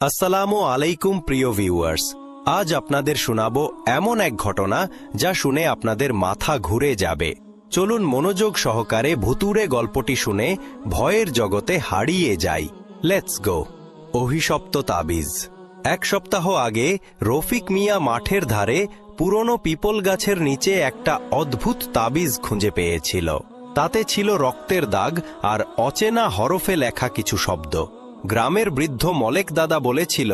আসসালামু আলাইকুম, প্রিয় ভিউয়ার্স। আজ আপনাদের শোনাব এমন এক ঘটনা যা শুনে আপনাদের মাথা ঘুরে যাবে। চলুন মনোযোগ সহকারে ভুতুরে গল্পটি শুনে ভয়ের জগতে হারিয়ে যাই। লেটস গো অভিশপ্ত তাবিজ। এক সপ্তাহ আগে রফিক মিয়া মাঠের ধারে পুরনো পিপল গাছের নিচে একটা অদ্ভুত তাবিজ খুঁজে পেয়েছিল। তাতে ছিল রক্তের দাগ আর অচেনা হরফে লেখা কিছু শব্দ। গ্রামের বৃদ্ধ মলেক দাদা বলেছিল,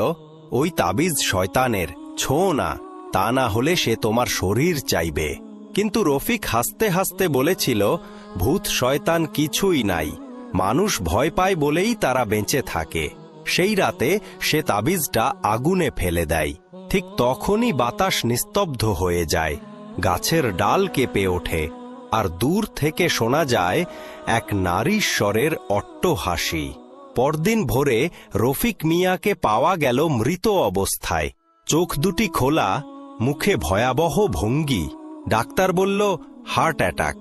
ওই তাবিজ শয়তানের ছো না, তা না হলে সে তোমার শরীর চাইবে। কিন্তু রফিক হাসতে হাসতে বলেছিল, ভূত শয়তান কিছুই নাই, মানুষ ভয় পায় বলেই তারা বেঁচে থাকে। সেই রাতে সে তাবিজটা আগুনে ফেলে দেয়। ঠিক তখনই বাতাস নিস্তব্ধ হয়ে যায়, গাছের ডাল কেঁপে ওঠে, আর দূর থেকে শোনা যায়, এক নারীর স্বরের অট্ট হাসি পরদিন ভোরে রফিক মিয়াকে পাওয়া গেল মৃত অবস্থায়। চোখ দুটি খোলা, মুখে ভয়াবহ ভঙ্গি। ডাক্তার বলল হার্ট অ্যাটাক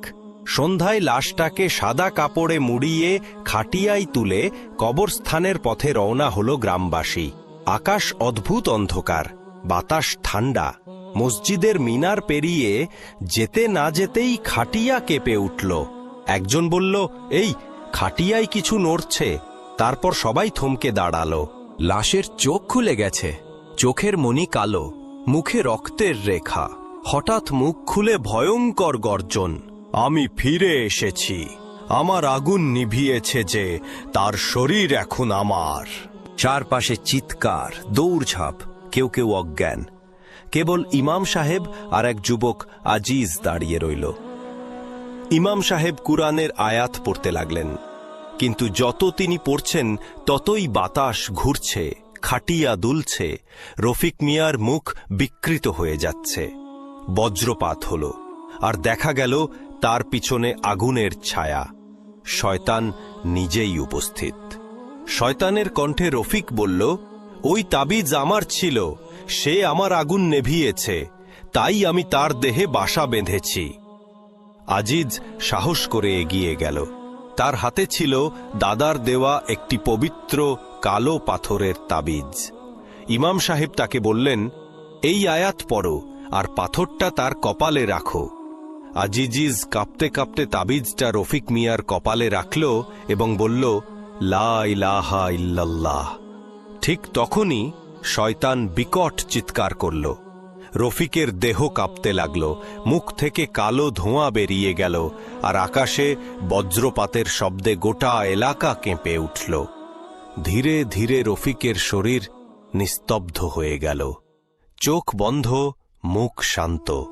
সন্ধ্যায় লাশটাকে সাদা কাপড়ে মুড়িয়ে খাটিয়ায় তুলে কবরস্থানের পথে রওনা হল গ্রামবাসী। আকাশ অদ্ভুত অন্ধকার, বাতাস ঠান্ডা। মসজিদের মিনার পেরিয়ে যেতে না যেতেই খাটিয়া কেঁপে উঠল। একজন বলল, এই, খাটিয়ায় কিছু নড়ছে। তারপর সবাই থমকে দাঁড়াল। লাশের চোখ খুলে গেছে। চোখের মনি কালো, মুখে রক্তের রেখা। হঠাৎ মুখ খুলে ভয়ঙ্কর গর্জন, আমি ফিরে এসেছি। আমার আগুন নিভিয়েছে যে, তার শরীর এখন আমার। চারপাশে চিৎকার, দৌড়ঝাঁপ, কেউ কেউ অজ্ঞান। কেবল ইমাম সাহেব আর এক যুবক আজিজ দাঁড়িয়ে রইল। ইমাম সাহেব কুরআনের আয়াত পড়তে লাগলেন। কিন্তু যত তিনি পড়ছেন, ততই বাতাস ঘুরছে, খাটিয়া দুলছে, রফিক মিয়ার মুখ বিকৃত হয়ে যাচ্ছে। বজ্রপাত হল, আর দেখা গেল তার পিছনে আগুনের ছায়া। শয়তান নিজেই উপস্থিত। শয়তানের কণ্ঠে রফিক বলল, ওই তাবিজ আমার ছিল, সে আমার আগুন নেভিয়েছে, তাই আমি তার দেহে বাসা বেঁধেছি। আজিজ সাহস করে এগিয়ে গেল। তার হাতে ছিল দাদার দেওয়া একটি পবিত্র কালো পাথরের তাবিজ। ইমাম সাহেব তাকে বললেন, এই আয়াত পড়ো আর পাথরটা তার কপালে রাখো। আজিজিজ কাঁপতে কাঁপতে তাবিজটা রফিক মিয়ার কপালে রাখল এবং বলল, লা ইলাহা ইল্লাল্লাহ। ঠিক তখনই শয়তান বিকট চিৎকার করল। রফিকের দেহ কাঁপতে লাগল, মুখ থেকে কালো ধোঁয়া বেরিয়ে গেল, আর আকাশে বজ্রপাতের শব্দে গোটা এলাকা কেঁপে উঠল। ধীরে ধীরে রফিকের শরীর নিস্তব্ধ হয়ে গেল। চোখ বন্ধ, মুখ শান্ত।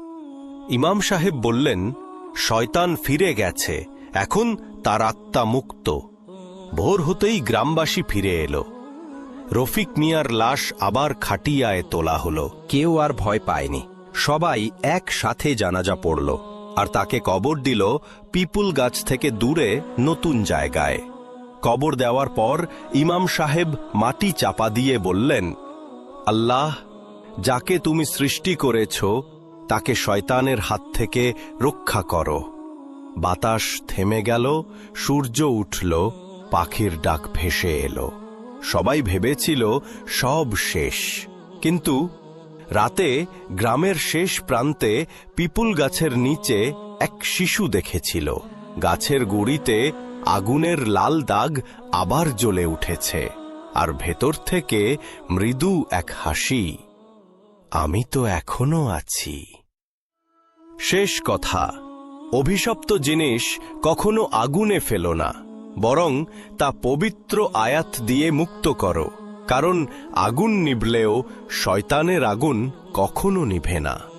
ইমাম সাহেব বললেন, শয়তান ফিরে গেছে, এখন তার আত্মা মুক্ত। ভোর হতেই গ্রামবাসী ফিরে এলো। রফিক মিয়ার লাশ আবার খাটিয়ায় তোলা হলো। কেউ আর ভয় পায়নি। সবাই একসাথে জানাজা পড়ল আর তাকে কবর দিল পিপুল গাছ থেকে দূরে নতুন জায়গায়। কবর দেওয়ার পর ইমাম সাহেব মাটি চাপা দিয়ে বললেন, আল্লাহ, যাকে তুমি সৃষ্টি করেছ, তাকে শয়তানের হাত থেকে রক্ষা করো। বাতাস থেমে গেল, সূর্য উঠল, পাখির ডাক ভেসে এলো। সবাই ভেবেছিল সব শেষ। কিন্তু রাতে গ্রামের শেষ প্রান্তে পিপুল গাছের নিচে এক শিশু দেখেছিল। গাছের গুড়িতে আগুনের লাল দাগ আবার জ্বলে উঠেছে আর ভেতর থেকে মৃদু এক হাসি, আমি তো এখনও আছি। শেষ কথা, অভিশপ্ত জিনিস কখনো আগুনে ফেলো না। বরং তা পবিত্র আয়াত দিয়ে মুক্ত কর, কারণ আগুন নিবলেও শয়তানের আগুন কখনো নিভে না।